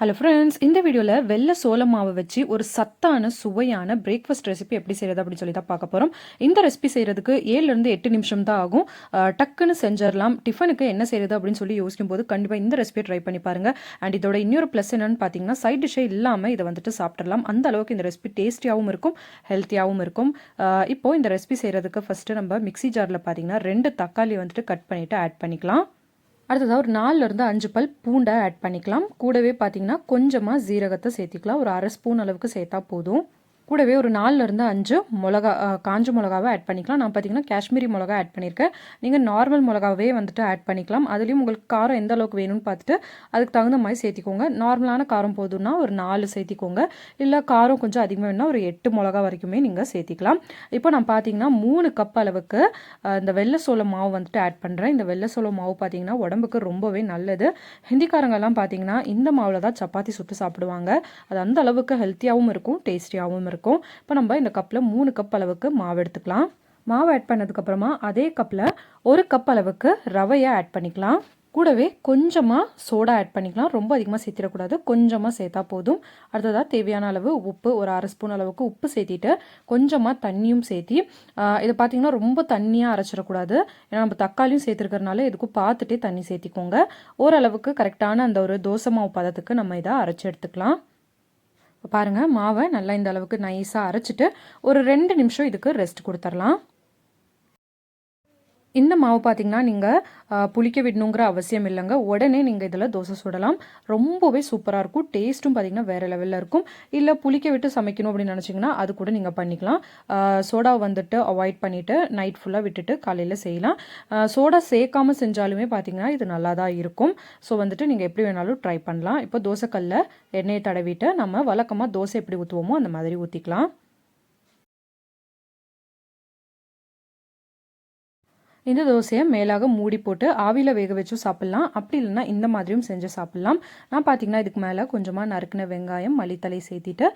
Hello friends இந்த வீடியோவில் வெள்ளை சோள மாவை வச்சு ஒரு சத்தான சுவையான பிரேக்ஃபாஸ்ட் ரெசிபி எப்படி செய்கிறது அப்படின்னு சொல்லி தான் பார்க்க போகிறோம் இந்த ரெசிபி செய்கிறதுக்கு ஏழுலேருந்து எட்டு நிமிஷம் தான் ஆகும். டக்குன்னு செஞ்சிடலாம். டிஃபனுக்கு என்ன செய்கிறது அப்படின்னு சொல்லி யோசிக்கும் போது கண்டிப்பாக இந்த ரெசிபியை ட்ரை பண்ணி பாருங்கள் அண்ட் இதோட இன்னொரு ப்ளஸ் என்னென்னு பார்த்தீங்கன்னா சைட் டிஷ்ஷே இல்லாமல் இதை வந்துட்டு சாப்பிட்றலாம் அந்த அளவுக்கு இந்த ரெசிபி டேஸ்டியாகவும் இருக்கும் ஹெல்த்தியாகவும் இருக்கும். இப்போது இந்த ரெசிபி செய்கிறதுக்கு ஃபஸ்ட்டு நம்ம மிக்ஸி ஜாரில் பார்த்தீங்கன்னா ரெண்டு தக்காளி வந்துட்டு கட் பண்ணிவிட்டு ஆட் பண்ணிக்கலாம். அடுத்ததாக ஒரு நாலுலேருந்து அஞ்சு பல் பூண்டை ஆட் பண்ணிக்கலாம். கூடவே பார்த்தீங்கன்னா கொஞ்சமாக ஜீரகத்தை சேர்த்திக்கலாம். ஒரு அரை ஸ்பூன் அளவுக்கு சேர்த்தா போதும். கூடவே ஒரு நாலுலேருந்து அஞ்சு மிளகா காஞ்ச மிளகாவை ஆட் பண்ணிக்கலாம். நான் பார்த்தீங்கன்னா காஷ்மீரி மிளகா ஆட் பண்ணியிருக்கேன் நீங்கள் நார்மல் மிளகாவே வந்துட்டு ஆட் பண்ணிக்கலாம். அதுலேயும் உங்களுக்கு காரம் எந்த அளவுக்கு வேணும்னு பார்த்துட்டு அதுக்கு தகுந்த மாதிரி சேர்த்திக்கோங்க. நார்மலான காரம் போதும்னா ஒரு நாலு சேர்த்திக்கோங்க. இல்லை காரம் கொஞ்சம் அதிகமாக வேணும்னா ஒரு எட்டு மிளகா வரைக்குமே நீங்கள் சேர்த்திக்கலாம். இப்போ நான் பார்த்தீங்கன்னா மூணு கப் அளவுக்கு இந்த வெள்ளை சோள மாவு வந்துட்டு ஆட் பண்ணுறேன் இந்த வெள்ளை சோள மாவு பார்த்தீங்கன்னா உடம்புக்கு ரொம்பவே நல்லது. ஹிந்திக்காரங்கெல்லாம் பார்த்தீங்கன்னா இந்த மாவில் தான் சப்பாத்தி சுட்டு சாப்பிடுவாங்க. அது அந்த அளவுக்கு ஹெல்த்தியாகவும் இருக்கும் டேஸ்டியாகவும் இருக்கும். இப்போ நம்ம இந்த கப்பில் மூணு கப் அளவுக்கு மாவு எடுத்துக்கலாம். மாவு ஆட் பண்ணதுக்கப்புறமா அதே கப்பில் ஒரு கப் அளவுக்கு ரவையை ஆட் பண்ணிக்கலாம். கூடவே கொஞ்சமாக சோடா ஆட் பண்ணிக்கலாம். ரொம்ப அதிகமாக சேர்த்திடக்கூடாது. கொஞ்சமாக சேர்த்தா போதும். அடுத்ததாக தேவையான அளவு உப்பு ஒரு அரை ஸ்பூன் அளவுக்கு உப்பு சேர்த்திட்டு கொஞ்சமாக தண்ணியும் சேர்த்தி இதை பார்த்தீங்கன்னா ரொம்ப தண்ணியாக அரைச்சிடக்கூடாது. ஏன்னா நம்ம தக்காளியும் சேர்த்துருக்கறனால இதுக்கும் பார்த்துட்டே தண்ணி சேர்த்திக்கோங்க. ஓரளவுக்கு கரெக்டான அந்த ஒரு தோசை மாவு பதத்துக்கு நம்ம இதை அரைச்சி எடுத்துக்கலாம். பாருங்கள் மாவை நல்லா இந்த அளவுக்கு நைஸாக அரைச்சிட்டு ஒரு ரெண்டு நிமிஷம் இதுக்கு ரெஸ்ட் கொடுத்துர்லாம். இந்த மாவு பார்த்தீங்கன்னா நீங்கள் புளிக்க விடணுங்கிற அவசியம் இல்லைங்க. உடனே நீங்கள் இதில் தோசை சுடலாம். ரொம்பவே சூப்பராக இருக்கும். டேஸ்ட்டும் பார்த்தீங்கன்னா வேறு லெவலில் இருக்கும். இல்லை புளிக்க விட்டு சமைக்கணும் அப்படின்னு நினச்சிங்கன்னா அது கூட நீங்கள் பண்ணிக்கலாம். சோடா வந்துட்டு அவாய்ட் பண்ணிவிட்டு நைட் ஃபுல்லாக விட்டுட்டு காலையில் செய்யலாம். சோடா சேர்க்காம செஞ்சாலுமே பார்த்தீங்கன்னா இது நல்லா தான் இருக்கும். ஸோ வந்துட்டு நீங்கள் எப்படி வேணாலும் ட்ரை பண்ணலாம். இப்போ தோசைக்கல்லில் எண்ணெயை தடவிட்டு நம்ம வழக்கமாக தோசை எப்படி ஊற்றுவோமோ அந்த மாதிரி ஊற்றிக்கலாம் இந்த தோசையை மேலாக மூடி போட்டு ஆவியில் வேக வச்சும் சாப்பிட்லாம். அப்படி இல்லைன்னா இந்த மாதிரியும் செஞ்சு சாப்பிட்லாம். நான் பார்த்தீங்கன்னா இதுக்கு மேலே கொஞ்சமாக நறுக்கின வெங்காயம் மல்லித்தலை சேர்த்திட்டு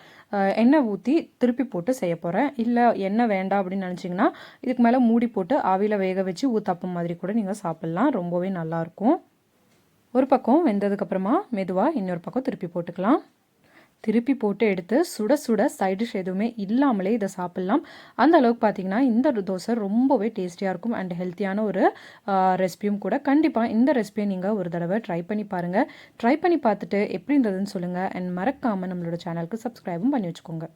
எண்ணெய் ஊற்றி திருப்பி போட்டு செய்ய போகிறேன் இல்லை எண்ணெய் வேண்டாம் அப்படின்னு நினச்சிங்கன்னா இதுக்கு மேலே மூடி போட்டு ஆவியில் வேக வச்சு ஊத்தாப்பம் மாதிரி கூட நீங்கள் சாப்பிட்லாம். ரொம்பவே நல்லாயிருக்கும் ஒரு பக்கம் வெந்ததுக்கப்புறமா மெதுவாக இன்னொரு பக்கம் திருப்பி போட்டுக்கலாம். திருப்பி போட்டு எடுத்து சுட சுட சைட் டிஷ் எதுவுமே இல்லாமலே இதை சாப்பிட்லாம். அந்த அளவுக்கு பார்த்தீங்கன்னா இந்த தோசை ரொம்பவே டேஸ்டியாக இருக்கும் அண்ட் ஹெல்த்தியான ஒரு ரெசிபியும் கூட. கண்டிப்பாக இந்த ரெசிபியை நீங்கள் ஒரு தடவை ட்ரை பண்ணி பாருங்கள் ட்ரை பண்ணி பார்த்துட்டு எப்படி இருந்ததுன்னு சொல்லுங்கள் அண்ட் மறக்காமல் நம்மளோட சேனலுக்கு சப்ஸ்கிரைபும் பண்ணி வச்சுக்கோங்க.